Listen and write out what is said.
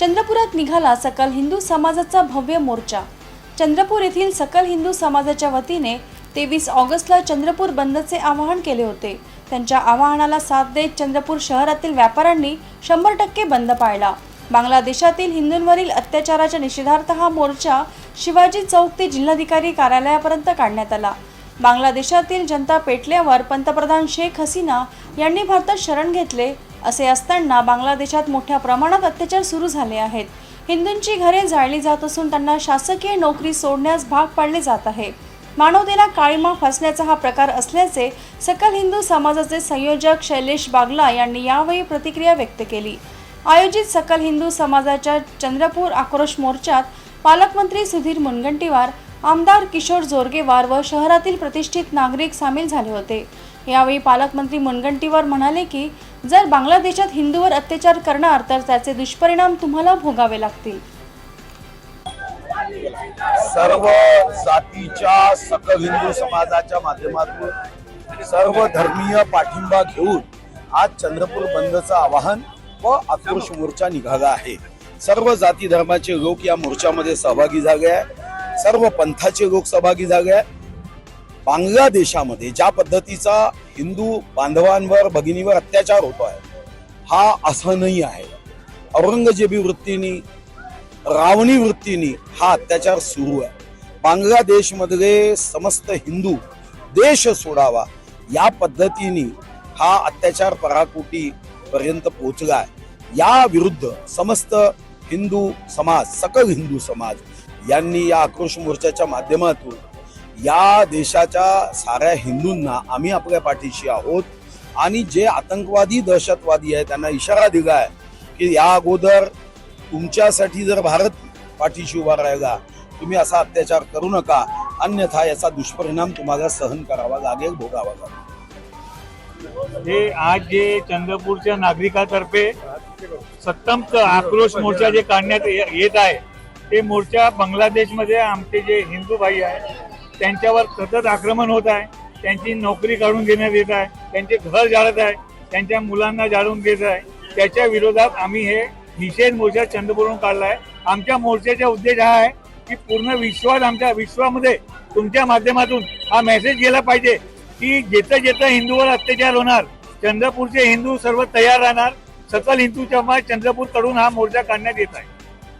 चंद्रपुरात निघाला सकल हिंदू समाजाचा भव्य मोर्चा. चंद्रपूर येथील सकल हिंदू समाजाच्या वतीने तेवीस ऑगस्टला चंद्रपूर बंदचे आवाहन केले होते. त्यांच्या आवाहनाला साथ देत चंद्रपूर शहरातील व्यापाऱ्यांनी शंभर टक्के बंद पाळला. बांगलादेशातील हिंदूंवरील अत्याचाराच्या निषेधार्थ हा मोर्चा शिवाजी चौक ते जिल्हाधिकारी कार्यालयापर्यंत काढण्यात आला. बांगलादेशातील जनता पेटल्यावर पंतप्रधान शेख हसीना यांनी भारतात शरण घेतले असे असताना बांगलादेशात मोठ्या प्रमाणात अत्याचार सुरू झाले आहेत. हिंदूंची घरे जाळली जात असून त्यांना शासकीय नोकरी सोडण्यास भाग पाडले जात आहे. मानवतेला काळीमा फसण्याचा हा प्रकार असल्याचे सकल हिंदू समाजाचे संयोजक शैलेश बागला यांनी यावेळी प्रतिक्रिया व्यक्त केली. आयोजित सकल हिंदू समाजाच्या चंद्रपूर आक्रोश मोर्चात पालकमंत्री सुधीर मुनगंटीवार आमदार किशोर जोरगेवार व शहरातील प्रतिष्ठित नागरिक सामील झाले होते. यावेळी पालकमंत्री मुनगंटीवार म्हणाले की जर बांगलादेशात हिंदूवर अत्याचार करणार तर त्याचे दुष्परिणाम तुम्हाला भोगावे लागतील. सर्व जातीच्या सकल हिंदू समाजाच्या माध्यमातून सर्व धर्मीय पाठिंबा घेऊन आज चंद्रपूर बंदचं आवाहन व आक्रोश मोर्चा निघाला आहे. सर्व जाती धर्माचे लोक या मोर्चामध्ये सहभागी झाले आहे सर्व पंथाचे लोक सहभागी झाले आहे बांगलादेशामध्ये ज्या पद्धतीचा हिंदू बांधवांवर भगिनीवर अत्याचार होतो आहे. हा असहनीय आहे. औरंगजेबी वृत्तीने रावणी वृत्तीने हा अत्याचार सुरू आहे. बांगलादेशमधले समस्त हिंदू देश सोडावा या पद्धतीने हा अत्याचार पराकोटी पर्यंत पोहोचला आहे. या विरुद्ध समस्त हिंदू समाज सकल हिंदू समाज यांनी या आक्रोश मोर्चाच्या माध्यमातून या देशाच्या साऱ्या हिंदूंना आम्ही आपल्या पाठीशी आहोत. आणि जे आतंकवादी दहशतवादी आहे त्यांना इशारा दिला आहे की या अगोदर तुमच्यासाठी जर भारत पाठीशी उभा राहिला तुम्ही असा अत्याचार करू नका. अन्यथा याचा दुष्परिणाम तुम्हाला सहन करावा लागेल भोगावा लागेल. हे आज जे चंद्रपूरच्या नागरिकातर्फे सत्तम आक्रोश मोर्चा जे काढण्यात येत आहे ते मोर्चा बांगलादेशमध्ये आमचे जे हिंदू भाई आहे त्यांच्यावर सतत आक्रमण होत आहे. त्यांची नोकरी काढून घेण्यात येत आहे. त्यांचे घर जाळत आहे. त्यांच्या मुलांना जाळून घेत आहे. त्याच्या विरोधात आम्ही हे निषेध मोर्चा चंद्रपूरहून काढला आहे आमच्या मोर्चाचा उद्देश हा आहे की पूर्ण विश्वात आमच्या विश्वामध्ये तुमच्या माध्यमातून हा मेसेज गेला पाहिजे की जिथं जिथं हिंदूवर अत्याचार होणार चंद्रपूरचे हिंदू सर्व तयार राहणार सकल हिंदू समाज चंद्रपूरकडून हा मोर्चा काढण्यात येत आहे.